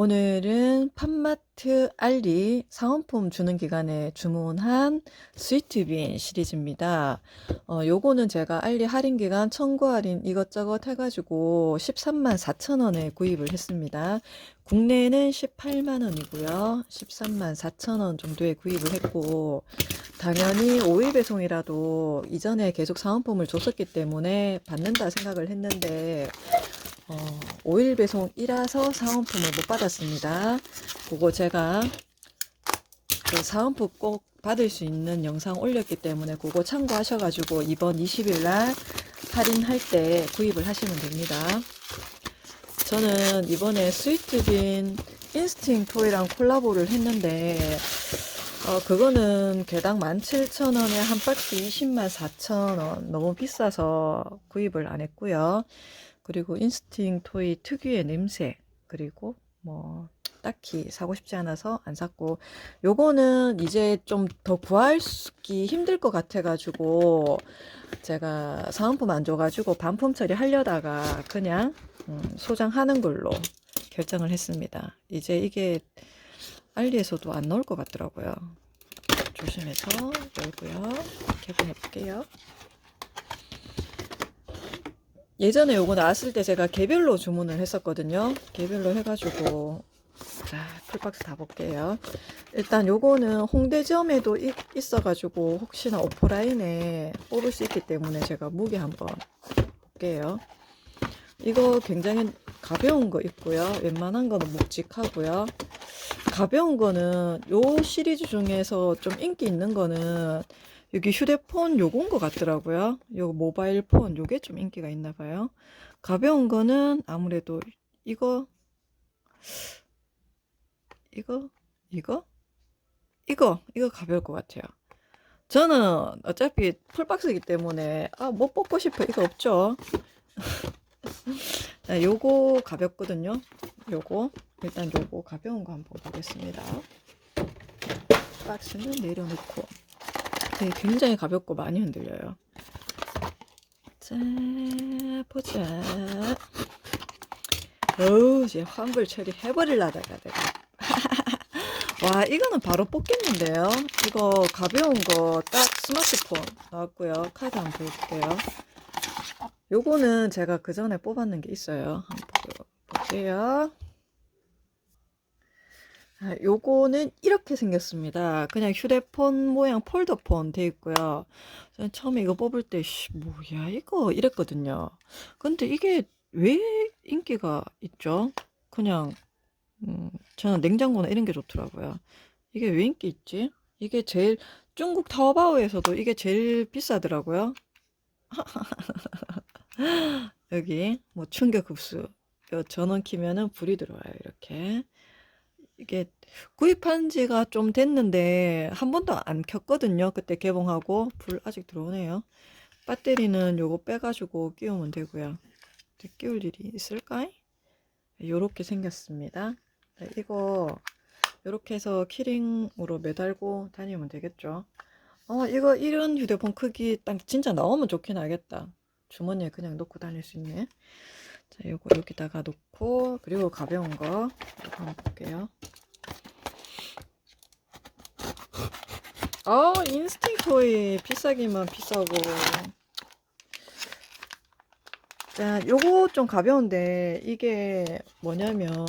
오늘은 팜마트 알리 사은품 주는 기간에 주문한 스위트빈 시리즈입니다. 어, 요거는 제가 알리 할인 기간 청구 할인 이것저것 해가지고 13만 4천 원에 구입을 했습니다. 국내는 18만 원이고요. 13만 4천 원 정도에 구입을 했고 당연히 5일 배송이라도 이전에 계속 사은품을 줬었기 때문에 받는다 생각을 했는데 어, 5일 배송이라서 사은품을 못 받았습니다. 그거 제가 그 사은품 꼭 받을 수 있는 영상 올렸기 때문에 그거 참고하셔가지고 이번 20일 날 할인할 때 구입을 하시면 됩니다. 저는 이번에 스위트빈 인스팅 토이랑 콜라보를 했는데 어, 그거는 개당 17,000원에 한 박스 20만 4천원 너무 비싸서 구입을 안 했고요. 그리고 인스팅 토이 특유의 냄새 그리고 뭐 딱히 사고 싶지 않아서 안 샀고 요거는 이제 좀 더 구하기 힘들 것 같아 가지고 제가 사은품 안 줘가지고 반품 처리 하려다가 그냥 음, 소장하는 걸로 결정을 했습니다. 이제 이게 알리에서도 안 나올 것 같더라고요. 조심해서 열고요. 개봉해 볼게요 예전에 요거 나왔을 때 제가 개별로 주문을 했었거든요. 개별로 해가지고 자 풀박스 다 볼게요. 일단 요거는 홍대점에도 이- 있어가지고 혹시나 오프라인에 뽑을 수 있기 때문에 제가 무게 한번 볼게요. 이거 굉장히 가벼운 거 있고요. 웬만한 거는 묵직하고요. 가벼운 거는 요 시리즈 중에서 좀 인기 있는 거는 여기 휴대폰 요건 것 같더라고요. 요 모바일 폰 요게 좀 인기가 있나 봐요. 가벼운 거는 아무래도 이거 이거 이거 이거 이거 가벼울 것 같아요. 저는 어차피 풀박스이기 때문에 아 뭐 뽑고 싶어 이거 없죠. 자, 요거 가볍거든요. 요거 일단 요거 가벼운 거 한번 보겠습니다. 박스는 내려놓고 네, 굉장히 가볍고 많이 흔들려요. 자, 보자. 어우, 이제 환불 처리 해버릴라다가 내가. 와, 이거는 바로 뽑겠는데요. 이거 가벼운 거 딱 스마트폰 나왔고요. 카드 한번 보여줄게요. 요거는 제가 그 전에 뽑았는 게 있어요. 한번 볼게요. 아, 요거는 이렇게 생겼습니다. 그냥 휴대폰 모양 폴더폰 돼 있고요. 저는 처음에 이거 뽑을 때, 씨, 뭐야, 이거 이랬거든요. 근데 이게 왜 인기가 있죠? 그냥, 음, 저는 냉장고나 이런 게 좋더라고요. 이게 왜 인기 있지? 이게 제일, 중국 타오바오에서도 이게 제일 비싸더라고요. 여기, 뭐, 충격 흡수. 요 전원 키면은 불이 들어와요, 이렇게. 이게 구입한 지가 좀 됐는데 한 번도 안 켰거든요. 그때 개봉하고 불 아직 들어오네요. 배터리는 요거 빼가지고 끼우면 되고요. 끼울 일이 있을까? 요렇게 생겼습니다. 네, 이거 요렇게 해서 키링으로 매달고 다니면 되겠죠. 어 이거 이런 휴대폰 크기 딱 진짜 나오면 좋긴 하겠다. 주머니에 그냥 넣고 다닐 수 있네. 자, 요거 여기다가 놓고 그리고 가벼운 거 한번 볼게요. 아, 인스팅 토이 비싸기만 비싸고. 자, 요거 좀 가벼운데 이게 뭐냐면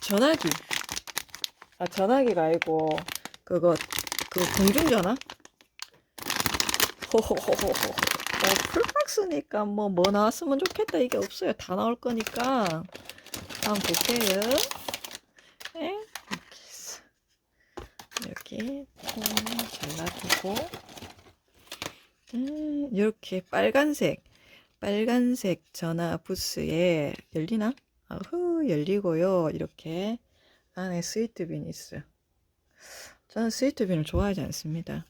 전화기. 아, 전화기가 아니고 그거 그 공중전화? 호호호호호. 어, 풀박스니까 뭐, 뭐 나왔으면 좋겠다. 이게 없어요. 다 나올 거니까. 한번 볼게요. 에? 이렇게 있어. 여기 통 잘라두고, 음, 이렇게 빨간색, 빨간색 전화 부스에 열리나? 아후, 열리고요. 이렇게 안에 스위트빈이 있어요. 저는 스위트빈을 좋아하지 않습니다.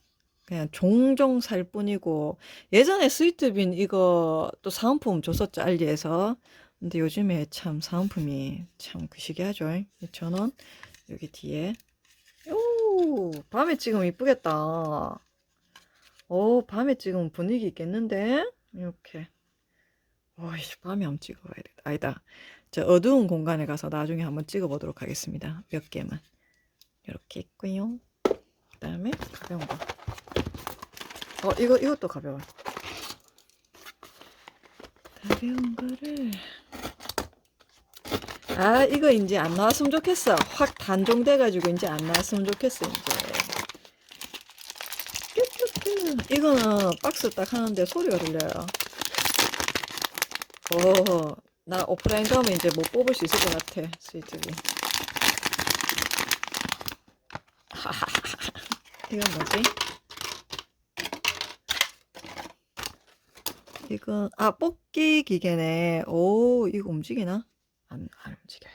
그냥 종종 살 뿐이고 예전에 스위트빈 이거 또 사은품 줬었죠 알리에서 근데 요즘에 참 사은품이 참 그 시기하죠 전원 여기 뒤에 오 밤에 찍으면 이쁘겠다 오 밤에 찍으면 분위기 있겠는데 이렇게 오 이제 밤에 한번 찍어봐야 되겠다 아니다. 저 어두운 공간에 가서 나중에 한번 찍어 보도록 하겠습니다. 몇 개만. 이렇게 있고요. 그 다음에 가벼운 거. 어, 이거 이것도 가벼워. 가벼운 거를 아, 이거 이제 안 나왔으면 좋겠어. 확 단종돼 가지고 이제 안 나왔으면 좋겠어, 이제. 이거는 박스 딱 하는데 소리가 들려요. 오, 나 오프라인 가면 이제 못 뽑을 수 있을 것 같아, 스위트비. 이건 뭐지? 이건, 아, 뽑기 기계네. 오, 이거 움직이나? 안, 안 움직여요.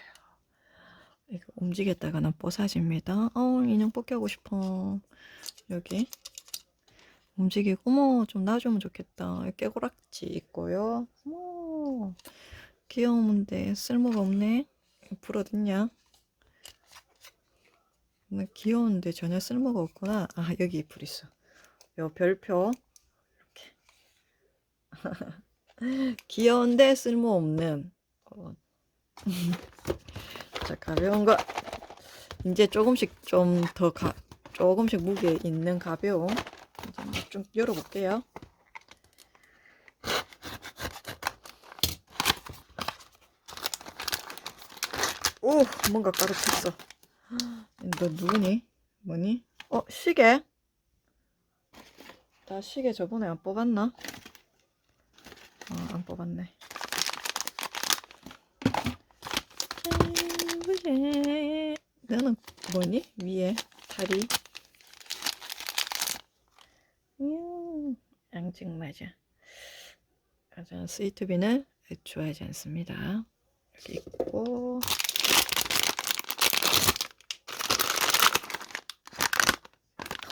이거 움직였다가는 뽀사집니다. 어, 인형 뽑기 하고 싶어. 여기. 움직이고, 어머, 좀 놔주면 좋겠다. 깨고락지 있고요. 어머, 귀여운데 쓸모가 없네. 불어듣냐? 나 귀여운데 전혀 쓸모가 없구나. 아, 여기 불 있어. 요 별표. 이렇게. 귀여운데 쓸모없는. 어. 자, 가벼운 거. 이제 조금씩 좀 더 가, 조금씩 무게 있는 가벼움. 이제 뭐좀 열어볼게요. 오, 뭔가 까득했어. 너 누구니? 뭐니? 어, 시계? 나 시계 저번에 안 뽑았나? 뽑았네. 음, 너는 뭐니? 위에 다리. 이야, 앙증맞아. 가장 스위트빈을 좋아하지 않습니다. 여기 있고.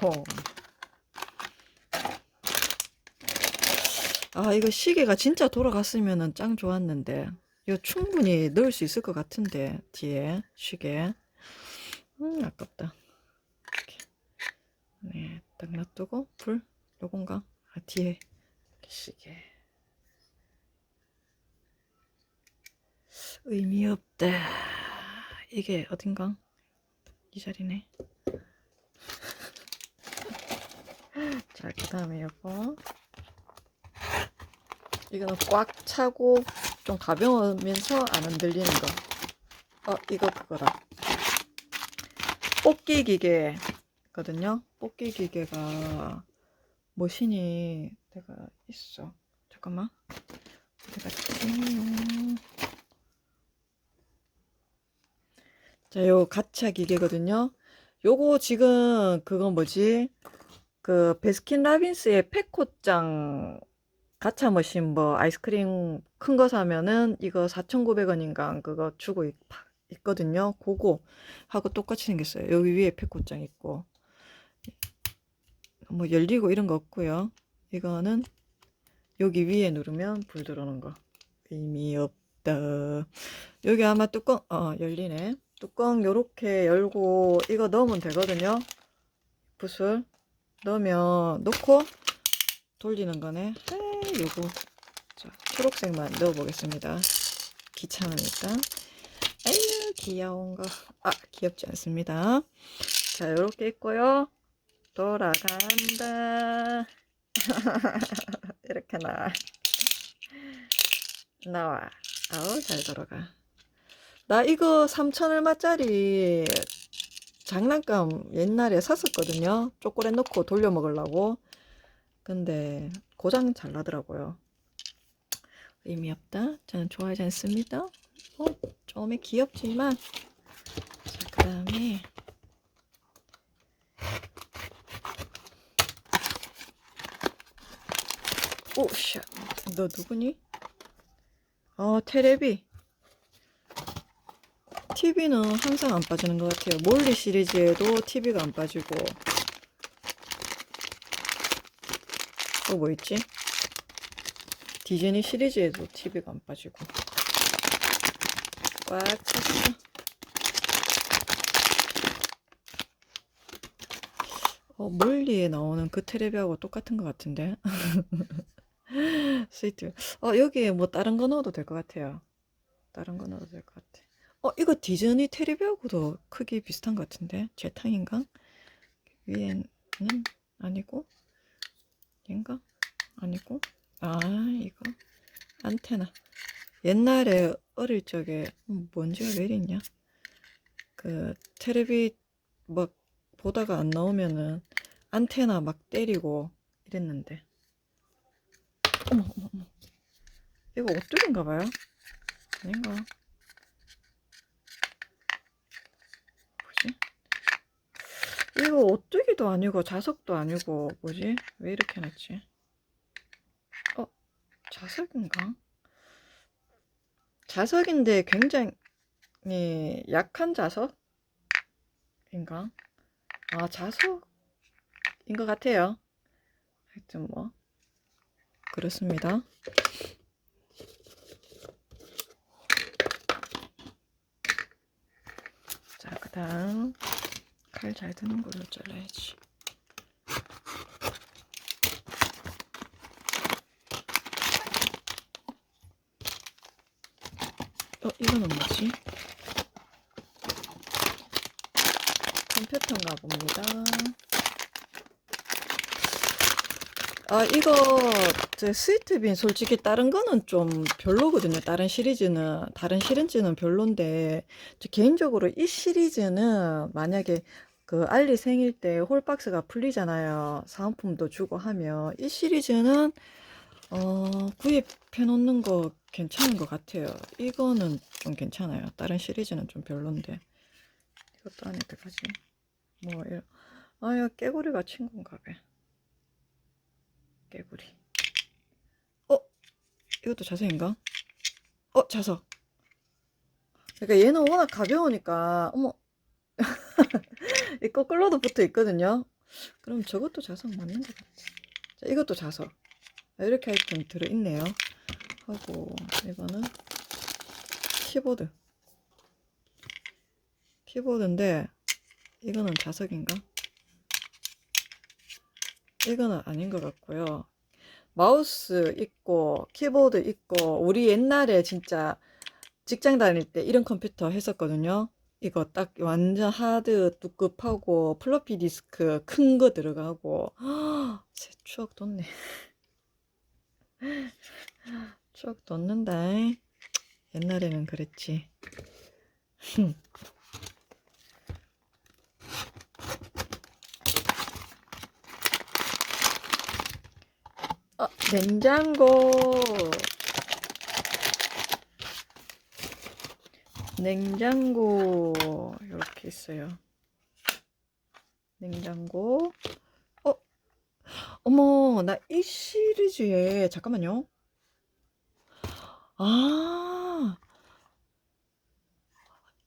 호. 아, 이거 시계가 진짜 돌아갔으면은 짱 좋았는데. 이거 충분히 넣을 수 있을 것 같은데, 뒤에 시계. 음, 아깝다. 이렇게. 네, 딱 놔두고, 불, 요건가? 아, 뒤에 시계. 의미 없다. 이게 어딘가? 이 자리네. 자, 그 다음에 요거. 이거는 꽉 차고 좀 가벼우면서 안 흔들리는 거. 어, 이거 그거다. 뽑기 기계거든요. 뽑기 기계가 머신이 내가 있어. 잠깐만. 갔지? 자, 요 가차 기계거든요. 요거 지금 그거 뭐지? 그 베스킨 라빈스의 페코짱 가차 머신 뭐 아이스크림 큰 거 사면은 이거 4,900원인가 그거 주고 있, 있거든요. 그거 하고 똑같이 생겼어요. 여기 위에 페코짱 있고 뭐 열리고 이런 거 없고요. 이거는 여기 위에 누르면 불 들어오는 거. 의미 없다. 여기 아마 뚜껑 어 열리네. 뚜껑 요렇게 열고 이거 넣으면 되거든요. 붓을 넣으면 넣고 돌리는 거네. 요거 자, 초록색만 넣어보겠습니다. 귀찮으니까. 아유 귀여운 거. 아 귀엽지 않습니다. 자 요렇게 있고요. 돌아간다. 이렇게 나 나와. 아우 잘 돌아가. 나 이거 3천 얼마짜리 장난감 옛날에 샀었거든요. 초콜릿 넣고 돌려 먹으려고. 근데 고장 잘 나더라고요. 의미 없다. 저는 좋아하지 않습니다. 어, 좀이 귀엽지만. 자, 그 다음에. 오, 샤. 너 누구니? 어, 테레비. TV는 항상 안 빠지는 것 같아요. 몰리 시리즈에도 TV가 안 빠지고. 또 뭐 있지? 디즈니 시리즈에도 TV가 안 빠지고. 꽉 찼어. 어, 몰리에 나오는 그 테레비하고 똑같은 것 같은데. 스위트. 어, 여기에 뭐 다른 거 넣어도 될 것 같아요. 다른 거 넣어도 될 것 같아. 어, 이거 디즈니 테레비하고도 크기 비슷한 것 같은데? 재탕인가? 위에는 아니고, 얘 인가? 아니고, 아, 이거 안테나. 옛날에 어릴 적에 음, 먼지가 왜 이랬냐? 그 테레비 막 보다가 안 나오면은 안테나 막 때리고 이랬는데. 어머, 어머, 어머. 이거 오뚜기인가 봐요? 아닌가? 뭐지? 이거 오뚜기도 아니고 자석도 아니고 뭐지? 왜 이렇게 놨지? 어? 자석인가? 자석인데 굉장히 약한 자석인가? 아, 자석인 것 같아요. 하여튼 뭐 그렇습니다. 자, 그 다음 칼 잘 드는 걸로 잘라야지. 어, 이거는 뭐지? 컴퓨터인가 봅니다. 아, 이거, 저 스위트빈 솔직히 다른 거는 좀 별로거든요. 다른 시리즈는. 다른 시리즈는 별론데, 저 개인적으로 이 시리즈는 만약에 그 알리 생일 때 홀박스가 풀리잖아요. 사은품도 주고 하면. 이 시리즈는, 어, 구입해 놓는 거 괜찮은 것 같아요. 이거는 좀 괜찮아요. 다른 시리즈는 좀 별론데. 이것도 안에 들어가지. 뭐, 이런. 아, 야, 깨구리가 친 건가 봐. 깨구리. 어? 이것도 자석인가? 어, 자석. 그러니까 얘는 워낙 가벼우니까, 어머. 이 거꾸로도 붙어 있거든요. 그럼 저것도 자석 맞는 것 같아. 자, 이것도 자석. 아, 이렇게 하여튼 들어있네요. 하고, 이거는 키보드. 키보드인데, 이거는 자석인가? 이거는 아닌 것 같고요. 마우스 있고 키보드 있고 우리 옛날에 진짜 직장 다닐 때 이런 컴퓨터 했었거든요. 이거 딱 완전 하드 뚜급하고 플로피 디스크 큰 거 들어가고 새 추억 돋네. 추억 돋는다. 옛날에는 그랬지. 어, 냉장고. 냉장고 이렇게 있어요. 냉장고. 어, 어머, 나 이 시리즈에 잠깐만요. 아,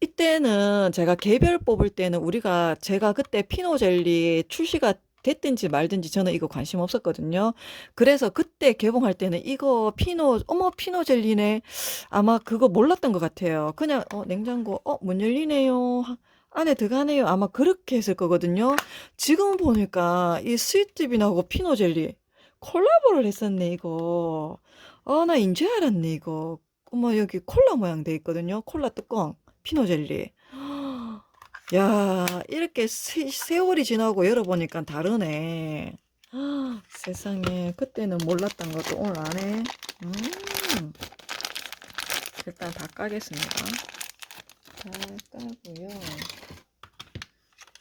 이때는 제가 개별 뽑을 때는 우리가 제가 그때 피노 젤리 출시가 됐든지 말든지 저는 이거 관심 없었거든요. 그래서 그때 개봉할 때는 이거 피노, 어머, 피노 젤리네. 아마 그거 몰랐던 것 같아요. 그냥, 어, 냉장고, 어, 문 열리네요. 하- 안에 들어가네요. 아마 그렇게 했을 거거든요. 지금 보니까 이 스위트빈하고 피노 젤리 콜라보를 했었네, 이거. 아, 나 인제 알았네, 이거. 어머, 여기 콜라 모양 돼 있거든요. 콜라 뚜껑, 피노 젤리. 야, 이렇게 세, 세월이 지나고 열어보니까 다르네. 아, 세상에, 그때는 몰랐던 것도 오늘 아네. 음, 일단 다 까겠습니다. 다 까고요.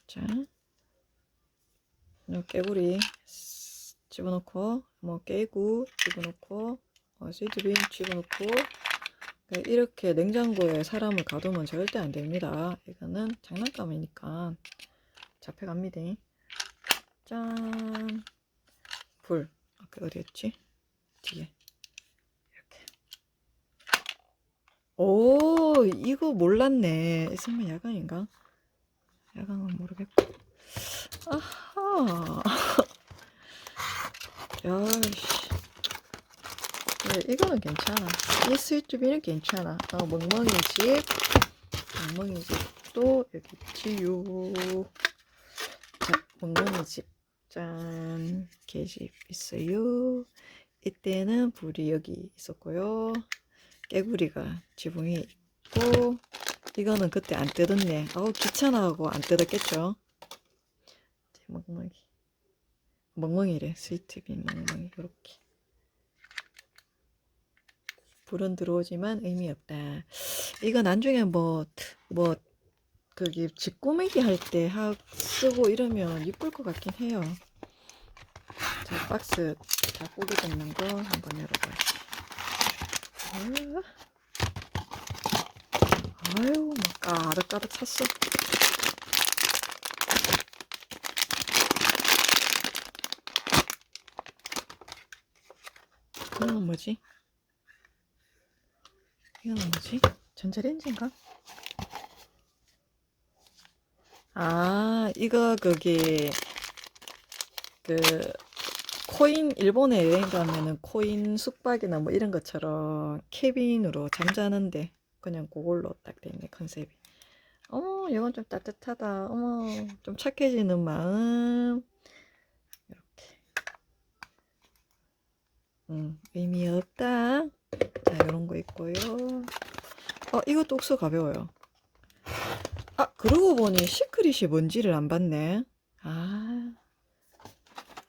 자, 요 깨구리 스- 집어넣고, 뭐 깨구 집어넣고, 어, 시드빈 집어넣고, 네, 이렇게 냉장고에 사람을 가두면 절대 안 됩니다. 이거는 장난감이니까 잡혀갑니다. 짠. 불. 아까 어디였지? 뒤에. 이렇게. 오, 이거 몰랐네. 설마 야광인가? 야광은 모르겠고. 아하. 야, 씨. 네, 이거는 괜찮아. 이 스위트비는 괜찮아. 어, 멍멍이 집. 멍멍이 집도 여기 있지요. 자, 멍멍이 집. 짠. 계집 있어요. 이때는 불이 여기 있었고요. 깨구리가 지붕이 있고 이거는 그때 안 뜯었네. 아우 귀찮아하고 안 뜯었겠죠. 멍멍이 멍멍이래 스위트빈 멍멍이 이렇게 불은 들어오지만 의미 없다. 이거 나중에 뭐 뭐 그기 집 꾸미기 할 때 쓰고 이러면 이쁠 것 같긴 해요. 자 박스 다 꾸겨졌는 거 한번 열어봐요. 아유, 막 가득가득 찼어. 이건 뭐지? 이건 뭐지? 전자레인지인가? 아, 이거 거기 그 코인 일본에 여행 가면은 코인 숙박이나 뭐 이런 것처럼 캐빈으로 잠자는데 그냥 그걸로 딱 돼 있네 컨셉이. 어머, 이건 좀 따뜻하다. 어머, 좀 착해지는 마음. 이렇게. 음, 의미 없다. 자, 이런 거 있고요. 어, 이것도 옥수 가벼워요. 아, 그러고 보니 시크릿이 뭔지를 안 봤네. 아,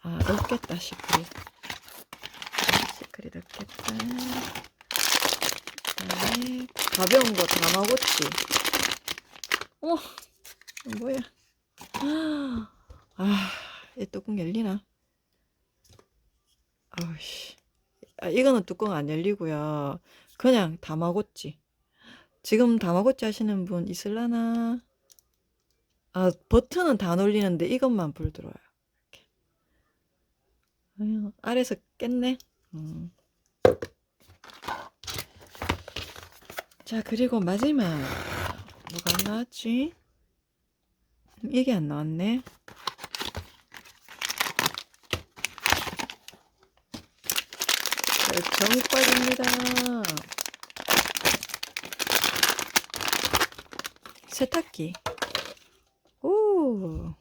아, 없겠다, 시크릿. 시크릿 없겠다. 그다음에 가벼운 거 다마고치. 이거 뭐야? 아, 이 뚜껑 열리나? 아우씨. 아, 이거는 뚜껑 안 열리고요. 그냥 다마고치. 지금 다마고치 하시는 분 있을라나? 아, 버튼은 다 눌리는데 이것만 불 들어와요. 이렇게. 아유, 아래서 깼네. 음. 자, 그리고 마지막. 뭐가 안 나왔지? 이게 안 나왔네. 정박입니다. 세탁기. 오.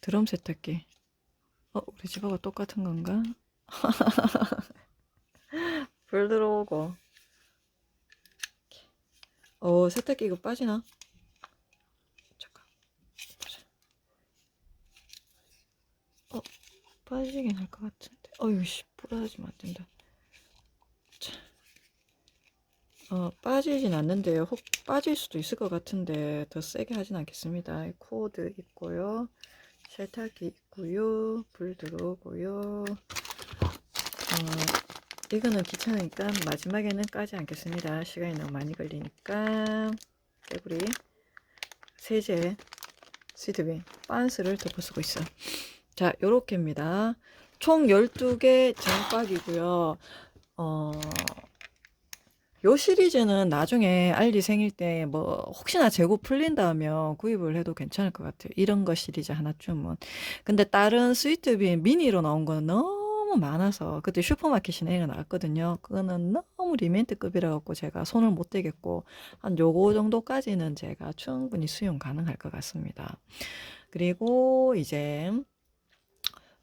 드럼 세탁기. 어, 우리 집하고 똑같은 건가? 불 들어오고. 어, 세탁기 이거 빠지나? 잠깐. 어, 빠지긴 할 것 같은데. 어휴, 씨, 부러지면 안 된다. 자. 어, 빠지진 않는데요. 혹 빠질 수도 있을 것 같은데 더 세게 하진 않겠습니다. 코드 있고요. 세탁기 있고요. 불 들어오고요. 어, 이거는 귀찮으니까 마지막에는 까지 않겠습니다. 시간이 너무 많이 걸리니까 깨구리 세제 시드빈 빤스를 덮어 쓰고 있어. 자, 요렇게입니다. 총 12개 장박이고요. 어, 요 시리즈는 나중에 알리 생일 때 뭐 혹시나 재고 풀린다면 구입을 해도 괜찮을 것 같아요. 이런 거 시리즈 하나쯤은. 근데 다른 스위트빈 미니로 나온 거는 너무 많아서 그때 슈퍼마켓이 내가 나왔거든요. 그거는 너무 리멘트급이라 갖고 제가 손을 못 대겠고 한 요거 정도까지는 제가 충분히 수용 가능할 것 같습니다. 그리고 이제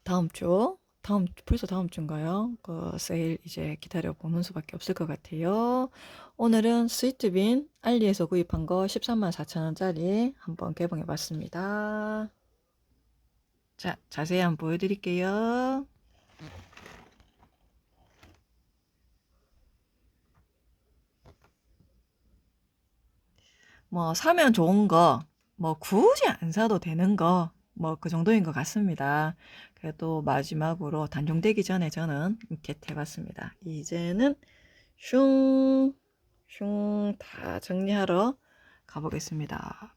다음 주 다음 벌써 다음 주인가요? 그 세일 이제 기다려 보는 수밖에 없을 것 같아요. 오늘은 스위트빈 알리에서 구입한 거 13만 4천 원짜리 한번 개봉해 봤습니다. 자, 자세히 한번 보여드릴게요. 뭐 사면 좋은 거, 뭐 굳이 안 사도 되는 거, 뭐 그 정도인 것 같습니다. 그래도 마지막으로 단종되기 전에 저는 이렇게 해봤습니다. 이제는 슝, 슝 다 정리하러 가보겠습니다.